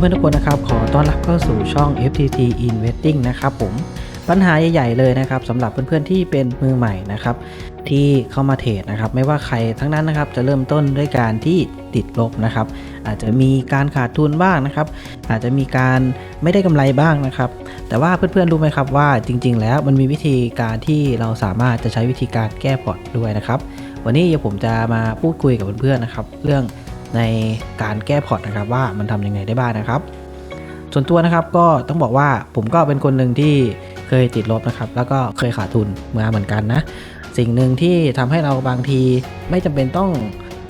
เพื่อนๆทุกคนนะครับ ขอต้อนรับเข้าสู่ช่อง FTT Investing นะครับผมปัญหาใหญ่ๆเลยนะครับสำหรับเพื่อนๆที่เป็นมือใหม่นะครับ ที่เข้ามาเทรดนะครับ ไม่ว่าใครทั้งนั้นนะครับ จะเริ่มต้นด้วยการที่ติดลบนะครับ อาจจะมีการขาดทุนบ้างนะครับ อาจจะมีการไม่ได้กำไรบ้างนะครับ แต่ว่าเพื่อนๆรู้ไหมครับว่าจริง ๆ แล้วมันมีวิธีการที่เราสามารถจะใช้วิธีการแก้พอร์ตด้วยนะครับ วันนี้ผมจะมาพูดคุยกับเพื่อนๆนะครับ เรื่อง ในการแก้พอร์ตนะครับว่ามันทำยังไงได้บ้างนะครับ ส่วนตัวนะครับก็ต้องบอกว่าผมก็เป็นคนหนึ่งที่เคยติดลบนะครับ แล้วก็เคยขาดทุนมาเหมือนกันนะ สิ่งหนึ่งที่ทำให้เราบางทีไม่จำเป็นต้อง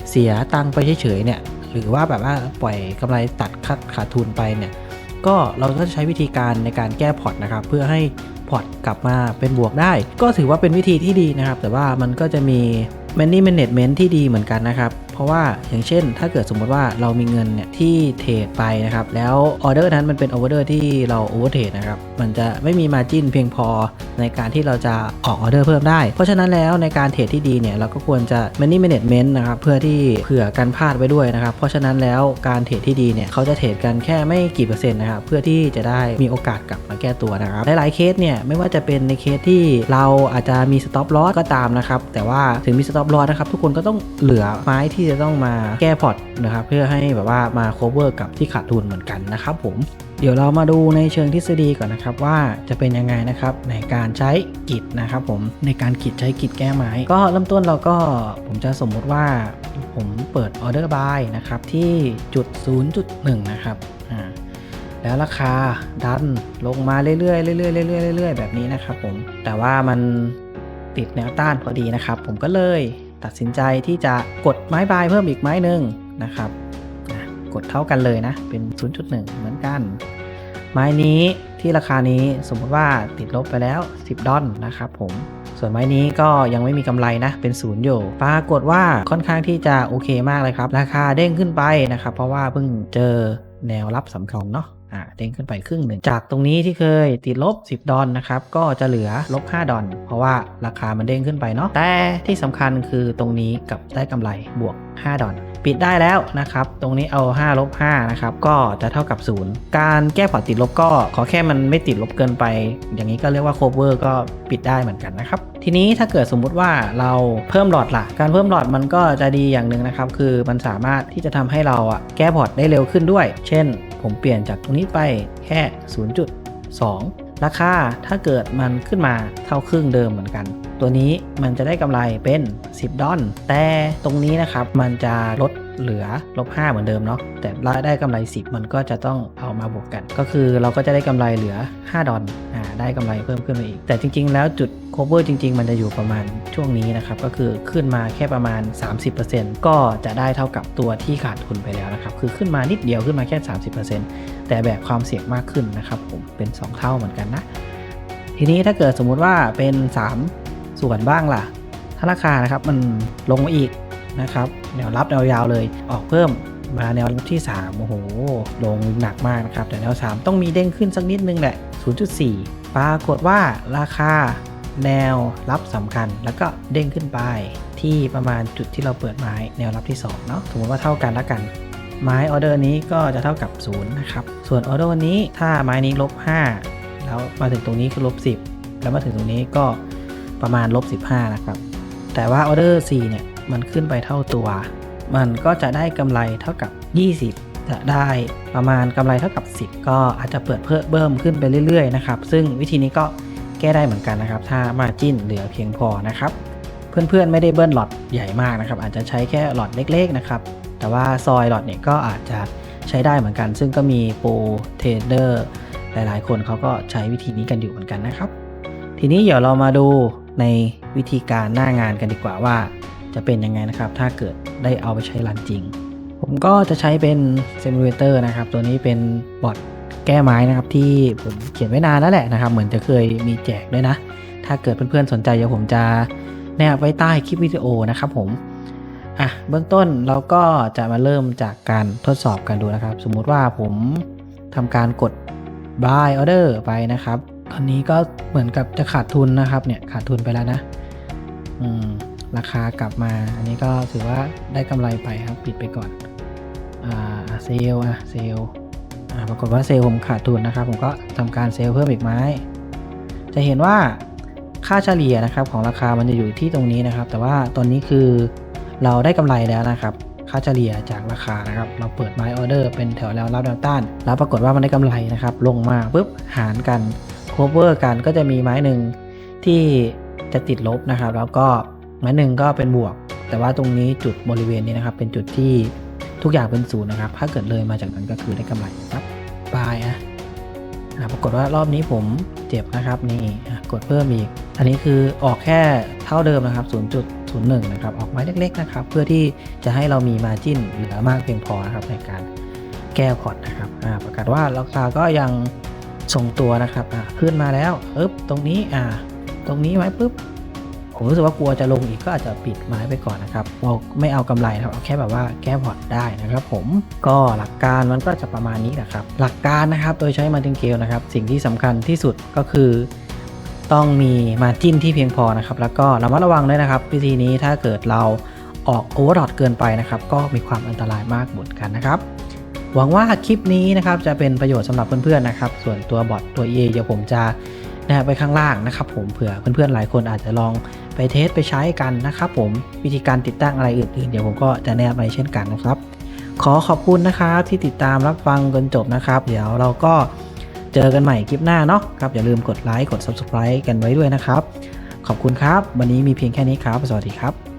เสียตังค์ไปเฉยๆเนี่ยหรือว่าแบบว่าปล่อยกำไรตัดคัดขาดทุนไปเนี่ยก็เราก็จะใช้วิธีการในการแก้พอร์ตนะครับ เพื่อให้พอร์ตกลับมาเป็นบวกได้ ก็ถือว่าเป็นวิธีที่ดีนะครับ แต่ว่ามันก็จะมี Money Management ที่ดีเหมือนกันนะครับ ราะว่าอย่างเช่น ถ้าเกิดสมมติว่าเรามีเงินเนี่ยที่เทรดไปนะครับ แล้วออเดอร์นั้นมันเป็นออเดอร์ที่เราโอเวอร์เทรดนะครับ มันจะไม่มีมาจิ้นเพียงพอในการที่เราจะออกออเดอร์เพิ่มได้ เพราะฉะนั้นแล้วในการเทรดที่ดีเนี่ยเราก็ควรจะ Money Management นะครับเพื่อที่เผื่อกันพลาดไว้ด้วยนะครับ เพราะฉะนั้นแล้วการเทรดที่ดีเนี่ยเขาจะเทรดกันแค่ไม่กี่เปอร์เซ็นต์นะครับเพื่อที่จะได้มีโอกาสกลับมาแก้ตัวนะครับหลายๆเคสเนี่ยไม่ว่าจะเป็นในเคสที่เราอาจจะมีสต็อปลอสก็ตามนะครับแต่ว่าถึงมีสต็อปลอสนะครับทุกคนก็ต้องเหลือไม้ที่จะต้องมาแก้พอร์ตนะครับเพื่อให้แบบว่ามา cover กับที่ขาดทุนเหมือนกันนะครับผมเดี๋ยวเรามาดูในเชิงทฤษฎีก่อนนะครับว่าจะเป็นยังไงนะครับในการใช้กิจนะครับผมในการกิจใช้กิจแก้ไม้ ก็เริ่มต้นเราก็ผมจะสมมุติว่าผมเปิดออเดอร์บายนะครับที่จุด0.1 นะครับอ่าแล้วราคาดันลงมาเรื่อยๆเรื่อยๆเรื่อยๆเรื่อยๆแบบนี้นะครับผมแต่ว่ามันติดแนวต้านพอดีนะครับ ผมก็เลย ตัดสินใจที่จะกดไม้บายเพิ่มอีกไม้หนึ่งนะครับกดเท่ากันเลยนะ เป็น 0.1 เหมือนกัน ไม้นี้ที่ราคานี้สมมติว่าติดลบไปแล้ว 10 ดอลนะครับผมส่วนไม้นี้ก็ยังไม่มีกำไรนะเป็นศูนย์อยู่ปรากฏว่าค่อนข้างที่จะโอเคมากเลยครับ ราคาเด้งขึ้นไปนะครับ เพราะว่าเพิ่งเจอแนวรับสำคัญเนาะ อ่าเด้งขึ้นไปครึ่งหนึ่งจากตรงนี้ที่เคยติดลบ 10 ดอลนะครับก็จะเหลือลบ 5 ดอลเพราะว่าราคามันเด้งขึ้นไปเนาะแต่ที่สำคัญคือตรงนี้กับได้กำไรบวก 5 ดอลปิดได้แล้วนะครับ ตรงนี้เอา 5 ลบ 5 นะครับ ก็จะเท่ากับ 0 การแก้พอร์ตติดลบก็ขอแค่มันไม่ติดลบเกินไป อย่างนี้ก็เรียกว่า cover ก็ปิดได้เหมือนกันนะครับ ทีนี้ถ้าเกิดสมมุติว่าเราเพิ่มหลอดล่ะ การเพิ่มหลอดมันก็จะดีอย่างหนึ่งนะครับ คือมันสามารถที่จะทำให้เราอะแก้พอร์ตได้เร็วขึ้นด้วย เช่น ผมเปลี่ยนจากตรงนี้ไปแค่ 0.2 ราคาถ้าเกิดมันขึ้นมาเท่าครึ่งเดิมเหมือนกัน ตัวนี้มันจะได้กำไรเป็น 10 ดอลแต่ตรงนี้นะครับมันจะลดเหลือลบ5เหมือนเดิมเนาะแต่รายได้กำไร 10 มันก็จะต้องเอามาบวกกัน ก็คือเราก็จะได้กำไรเหลือ 5 ดอลอ่าได้กำไรเพิ่มขึ้นมาอีก แต่จริง ๆ แล้วจุด cover จริง ๆ มันจะอยู่ประมาณช่วงนี้นะครับ ก็คือขึ้นมาแค่ประมาณ 30%ก็จะได้เท่ากับตัวที่ขาดทุนไปแล้วนะครับ คือขึ้นมานิดเดียวขึ้นมาแค่ 30%แต่แบบความเสี่ยงมากขึ้นนะครับผมเป็น 2 เท่าเหมือนกันนะ ทีนี้ถ้าเกิดสมมุติว่าเป็น 3 ส่วนบ้างล่ะ ถ้าราคานะครับมันลงมาอีกนะครับ แนวรับแนวยาวเลย ออกเพิ่มมาแนวรับที่ 3 โอ้โห ลงหนักมากนะครับ แต่แนว 3 ต้องมีเด้งขึ้นสักนิดนึงแหละ 0.4 ปรากฏว่าราคาแนวรับสำคัญแล้วก็เด้งขึ้นไป ที่ประมาณจุดที่เราเปิดไม้แนวรับที่ 2 เนาะสมมติว่าเท่ากันแล้วกัน ไม้ออเดอร์นี้ก็จะเท่ากับ0นะครับ ส่วนออเดอร์นี้ถ้าไม้นี้ลบ5แล้วมาถึงตรงนี้คือลบ10 แล้วมาถึงตรงนี้ก็ ประมาณลบ15 นะครับ แต่ว่าออเดอร์4เนี่ย มันขึ้นไปเท่าตัว มันก็จะได้กำไรเท่ากับ 20 จะได้ประมาณกำไรเท่ากับ 10 ก็อาจจะเปิดเพิ่มเบิ่มขึ้นไปเรื่อยๆนะครับ ซึ่งวิธีนี้ก็แก้ได้เหมือนกันนะครับ ถ้ามาจิ้นเหลือเพียงพอนะครับ เพื่อนๆไม่ได้เบิ้ลหลอดใหญ่มากนะครับ อาจจะใช้แค่หลอดเล็กๆนะครับ แต่ว่าซอยหลอดเนี่ยก็อาจจะใช้ได้เหมือนกัน ซึ่งก็มีโปรเทรดเดอร์หลายๆ คนเขาก็ใช้วิธีนี้กันอยู่เหมือนกันนะครับ ทีนี้เดี๋ยวเรามาดู ในวิธีการหน้างานกันดีกว่าว่า จะเป็นยังไงนะครับ ถ้าเกิดได้เอาไปใช้รันจริง ผมก็จะใช้เป็น Simulator นะครับ ตัวนี้เป็นบอทแก้ไม้นะครับ ที่ผมเขียนไว้นานแล้วแหละนะครับ เหมือนจะเคยมีแจกด้วยนะ ถ้าเกิดเพื่อนๆสนใจเดี๋ยวผมจะแนบไว้ใต้คลิปวิดีโอนะครับผมอะเบื้องต้นเราก็จะมาเริ่มจากการทดสอบกันดูนะครับ สมมุติว่าผมทำการกด buy order ไปนะครับ ตอนนี้ก็เหมือนกับจะขาดทุนนะครับเนี่ยขาดทุนไปแล้วนะอืมราคากลับมา อันนี้ก็ถือว่าได้กำไรไปครับปิดไปก่อนอ่าเซลอะเซลอ่าปรากฏว่าเซล์ผมขาดทุนนะครับ ผมก็ทำการเซล์เพิ่มอีกไม้ จะเห็นว่าค่าเฉลี่ยนะครับของราคามันจะอยู่ที่ตรงนี้นะครับ แต่ว่าตอนนี้คือเราได้กำไรแล้วนะครับ ค่าเฉลี่ยจากราคานะครับ เราเปิดไม้ออเดอร์เป็นแถวแนวรับแนวต้าน แล้วปรากฏว่ามันได้กำไรนะครับ ลงมาปุ๊บหารกัน โคเวอร์กันก็จะมีไม้หนึ่งที่จะติดลบนะครับ แล้วก็ไม้หนึ่งก็เป็นบวก แต่ว่าตรงนี้จุดบริเวณนี้นะครับ เป็นจุดที่ทุกอย่างเป็นศูนย์นะครับ ถ้าเกิดเลยมาจากนั้นก็คือได้กำไรครับบายอะอะปรากฏว่ารอบนี้ผมเจ็บนะครับนี่อะกดเพิ่มอีก อันนี้คือออกแค่เท่าเดิมนะครับ 0.01 นะครับ ออกไม้เล็กๆนะครับ เพื่อที่จะให้เรามีมาจิ้นเหลือมากเพียงพอนะครับในการแก้พอร์ตนะครับอ่าประกาศว่าราคาก็ยัง ทรงตัวนะครับอ่าขึ้นมาแล้วปึ๊บตรงนี้อ่าตรงนี้ไว้ปุ๊บผมรู้สึกว่ากลัวจะลงอีกก็อาจจะปิดไม้ไปก่อนนะครับเราไม่เอากำไรนะครับเอาแค่แบบว่าแก้พอร์ตได้นะครับ ผมก็หลักการมันก็จะประมาณนี้นะครับ หลักการนะครับโดยใช้มาติงเกลนะครับ สิ่งที่สำคัญที่สุดก็คือ ต้องมีมาจิ้นที่เพียงพอนะครับ แล้วก็ระมัดระวังด้วยนะครับ วิธีนี้ถ้าเกิดเราออกโอเวอร์ดอทเกินไปนะครับ ก็มีความอันตรายมากเหมือนกันนะครับ หวังว่าคลิปนี้นะครับจะเป็นประโยชน์สำหรับเพื่อนๆนะครับ ส่วนตัวบอทตัว EA เดี๋ยวผมจะนบไปข้างล่างนะครับ ผมเผื่อเพื่อนๆหลายคนอาจจะลองไปเทสไปใช้กันนะครับ ผมวิธีการติดตั้งอะไรอื่นๆ เดี๋ยวผมก็จะแนบไปเช่นกันนะครับ ขอขอบคุณนะครับที่ติดตามรับฟังจนจบนะครับ เดี๋ยวเราก็เจอกันใหม่คลิปหน้าเนาะครับอย่าลืมกดไลค์กด Subscribe กันไว้ด้วยนะครับ ขอบคุณครับ วันนี้มีเพียงแค่นี้ครับ สวัสดีครับ